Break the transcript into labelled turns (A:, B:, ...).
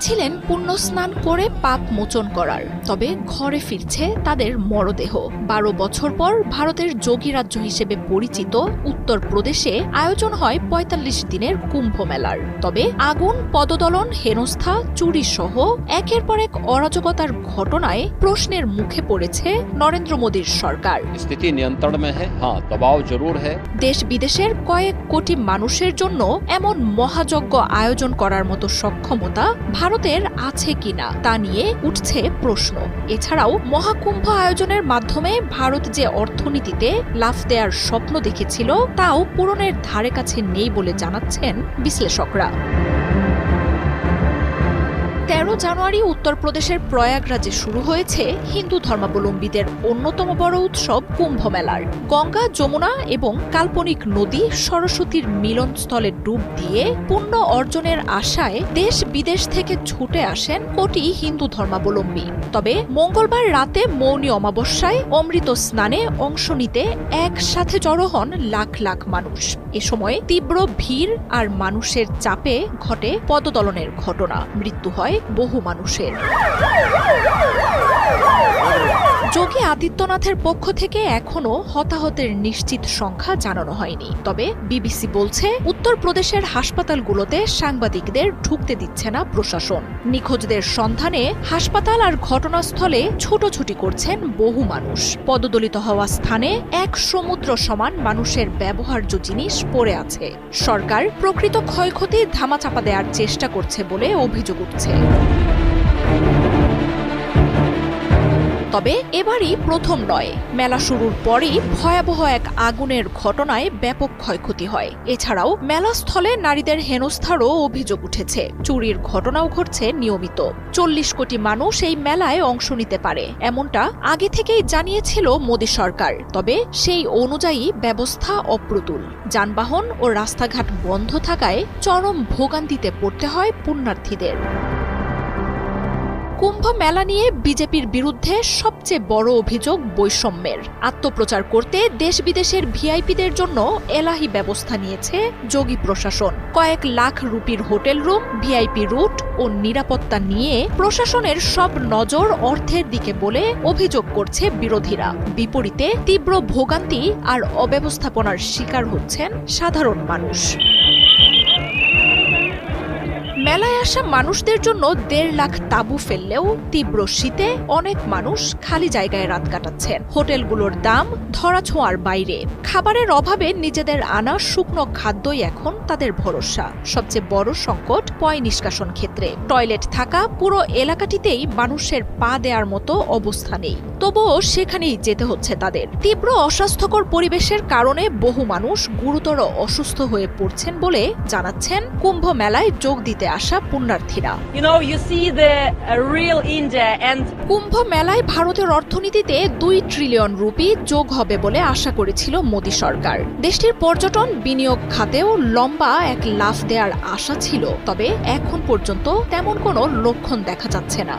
A: চেয়েছিলেন পুণ্য স্নান করে পাপ মোচন করার। তবে ঘরে ফিরছে তাদের মরদেহ। বারো বছর পর ভারতের যোগী রাজ্য হিসেবে পরিচিত উত্তরপ্রদেশে আয়োজন হয় ৪৫ দিনের কুম্ভ মেলার। তবে আগুন পদদলন হেনস্থা চুরি সহ একের পর এক অরাজকতার ঘটনায় প্রশ্নের মুখে পড়েছে নরেন্দ্র মোদীর সরকার।
B: স্থিতি নিয়ন্ত্রণ
A: দেশ বিদেশের কয়েক কোটি মানুষের জন্য এমন মহাযজ্ঞ আয়োজন করার মতো সক্ষমতা ভারত ভারতের আছে কিনা তা নিয়ে উঠছে প্রশ্ন। এছাড়াও মহাকুম্ভ আয়োজনের মাধ্যমে ভারত যে অর্থনীতিতে লাফ দেওয়ার স্বপ্ন দেখেছিল, তাও পূরণের ধারে কাছে নেই বলে জানাচ্ছেন বিশ্লেষকরা। তেরো জানুয়ারি উত্তরপ্রদেশের প্রয়াগরাজে শুরু হয়েছে হিন্দু ধর্মাবলম্বীদের অন্যতম বড় উৎসব কুম্ভ মেলার। গঙ্গা, যমুনা এবং কাল্পনিক নদী সরস্বতীর মিলনস্থলে ডুব দিয়ে পুণ্য অর্জনের আশায় দেশ বিদেশ থেকে ছুটে আসেন কোটি হিন্দু ধর্মাবলম্বী। তবে মঙ্গলবার রাতে মৌনী অমাবস্যায় অমৃত স্নানে অংশ নিতে একসাথে জড়ো হন লাখ লাখ মানুষ। এ সময় তীব্র ভিড় আর মানুষের চাপে ঘটে পদদলনের ঘটনা। মৃত্যু হয় বহু মানুষের। যোগী আদিত্যনাথের পক্ষ থেকে এখনও হতাহতের নিশ্চিত সংখ্যা জানানো হয়নি। তবে বিবিসি বলছে, উত্তরপ্রদেশের হাসপাতালগুলোতে সাংবাদিকদের ঢুকতে দিচ্ছে না প্রশাসন। নিখোঁজদের সন্ধানে হাসপাতাল আর ঘটনাস্থলে ছুটোছুটি করছেন বহু মানুষ। পদদলিত হওয়া স্থানে এক সমুদ্র সমান মানুষের ব্যবহার্য জিনিস পড়ে আছে। সরকার প্রকৃত ক্ষয়ক্ষতি ধামাচাপা দেওয়ার চেষ্টা করছে বলে অভিযোগ উঠছে। তবে এবারই প্রথম নয়। মেলা শুরুর পরই ভয়াবহ এক আগুনের ঘটনায় ব্যাপক ক্ষয়ক্ষতি হয়। এছাড়াও মেলাস্থলে নারীদের হেনস্থারও অভিযোগ উঠেছে। চুরির ঘটনাও ঘটছে নিয়মিত। চল্লিশ কোটি মানুষ এই মেলায় অংশ নিতে পারে, এমনটা আগে থেকেই জানিয়েছিল মোদী সরকার। তবে সেই অনুযায়ী ব্যবস্থা অপ্রতুল। যানবাহন ও রাস্তাঘাট বন্ধ থাকায় চরম ভোগান্তিতে পড়তে হয় পুণ্যার্থীদের। কুম্ভ মেলা নিয়ে বিজেপির বিরুদ্ধে সবচেয়ে বড় অভিযোগ বৈষম্যের। আত্মপ্রচার করতে দেশ বিদেশের ভিআইপিদের জন্য এলাহি ব্যবস্থা নিয়েছে যোগী প্রশাসন। কয়েক লাখ রুপির হোটেল রুম, ভিআইপি রুট ও নিরাপত্তা নিয়ে প্রশাসনের সব নজর অর্থের দিকে বলে অভিযোগ করছে বিরোধীরা। বিপরীতে তীব্র ভোগান্তি আর অব্যবস্থাপনার শিকার হচ্ছেন সাধারণ মানুষ। মেলায় আসা মানুষদের জন্য দেড় লাখ তাঁবু ফেললেও তীব্র শীতে অনেক মানুষ খালি জায়গায় রাত কাটাচ্ছেন। হোটেলগুলোর দাম ধরাছোঁয়ার বাইরে। খাবারের অভাবে নিজেদের আনা শুকনো খাদ্যই এখন তাদের ভরসা। সবচেয়ে বড় সংকট পয় নিষ্কাশন ক্ষেত্রে। টয়লেট থাকা পুরো এলাকাটিতেই মানুষের পা দেওয়ার মতো অবস্থা নেই। তবুও সেখানেই যেতে হচ্ছে তাদের। তীব্র অস্বাস্থ্যকর পরিবেশের কারণে বহু মানুষ গুরুতর অসুস্থ হয়ে পড়ছেন বলে জানাচ্ছেন কুম্ভ মেলায় যোগ দিতে আসা পুণ্যার্থীরা।
C: Uh,
A: কুম্ভ মেলায় ভারতের অর্থনীতিতে দুই ট্রিলিয়ন রুপি যোগ হবে বলে আশা করেছিল মোদী সরকার। দেশটির পর্যটন বিনিয়োগ খাতেও লম্বা এক লাফ দেওয়ার আশা ছিল তবে এখন পর্যন্ত তেমন কোনো লক্ষণ দেখা যাচ্ছে না।